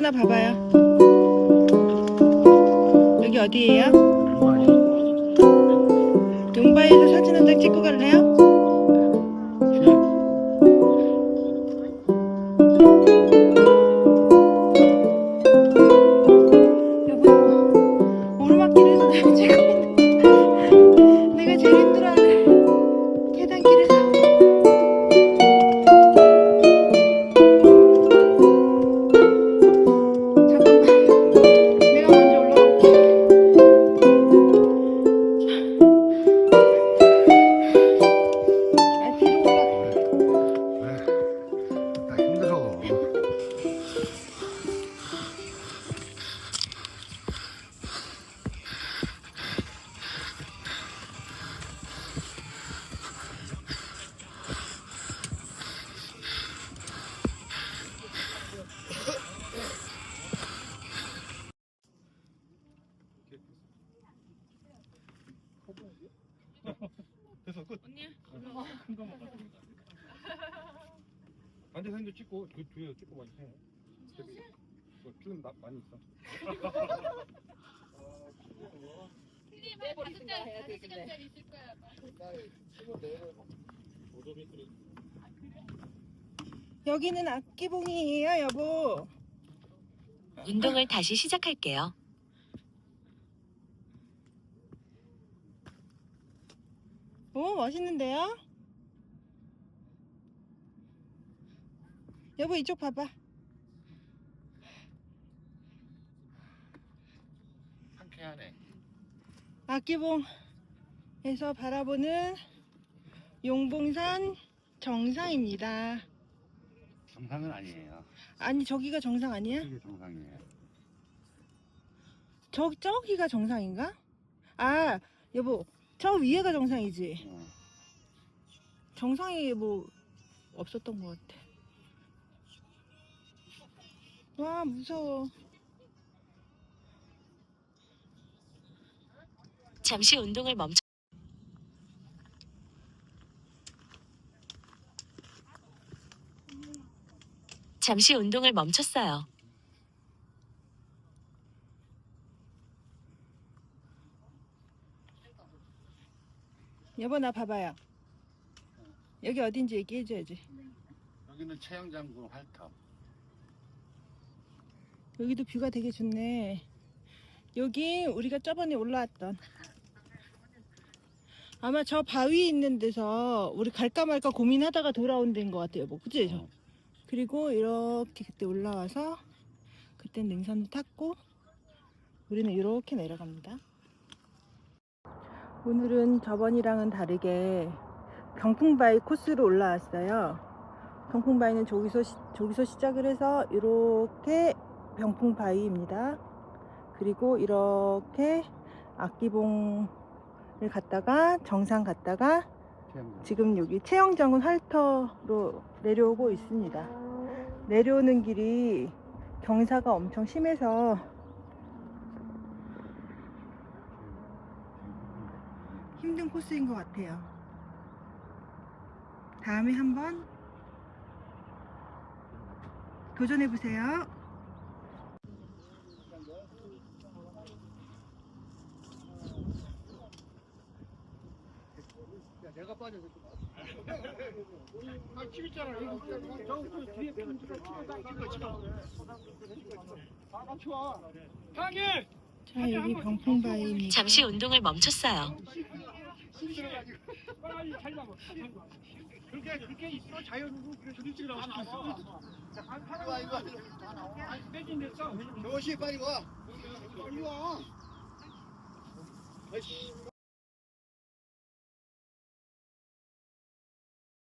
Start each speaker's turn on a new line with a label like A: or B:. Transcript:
A: 여보 나 봐봐요. 여기 어디예요? 용바에서 사진 한 장 찍고 갈래요? 여보 오르막길에서 날 찍고
B: 됐어 끝.
A: 언니
B: 큰 가. 반대 사진도 찍고 그 뒤에 찍고 많이 해. 저기 뭐 film 나 많이 있어.
A: 여기는 악기봉이에요 여보
C: 운동을 다시 시작할게요.
A: 오 멋있는데요? 여보 이쪽 봐봐
D: 상쾌하네.
A: 악기봉에서 바라보는 용봉산 정상입니다
D: 정상은 아니에요.
A: 아니 저기가 정상 아니야?
D: 이게 정상이에요.
A: 저, 저기가 정상인가? 아 여보 저 위에가 정상이지
D: 어.
A: 정상이 뭐 없었던 것 같아 와 무서워
C: 잠시 운동을 멈춰 잠시 운동을 멈췄어요.
A: 여보 나 봐봐요 여기 어딘지 얘기해줘야지
D: 여기는 채영장군 활터.
A: 여기도 뷰가 되게 좋네. 여기 우리가 저번에 올라왔던 아마 저 바위 있는 데서 우리 갈까 말까 고민하다가 돌아온 데인 것 같아요. 뭐 그치? 저?
D: 어.
A: 그리고 이렇게 그때 올라와서 그땐 능선을 탔고 우리는 이렇게 내려갑니다. 오늘은 저번이랑은 다르게 병풍바위 코스로 올라왔어요. 병풍바위는 저기서 시, 저기서 시작을 해서 이렇게 병풍바위입니다. 그리고 이렇게 악기봉을 갔다가 정상 갔다가. 지금 여기 채영장군 활터로 내려오고 있습니다. 내려오는 길이 경사가 엄청 심해서 힘든 코스인 것 같아요. 다음에 한번 도전해 보세요.
B: 야 내가 빠져서. 아 찍었잖아. 여기 저그 뒤에 핀 찍어 찍어 찍어. 아 같이 와. 강해.
A: 자 여기 병풍바위입니다.
C: 잠시 운동을 멈췄어요.
B: 빨리 잘 잡아. 그렇게 그렇게 있어 자연으로 그래서 일찍 나올 수 있어. 이거 이거 빼진 됐어. 조시 빨리 와. 빨리 와. 아이씨.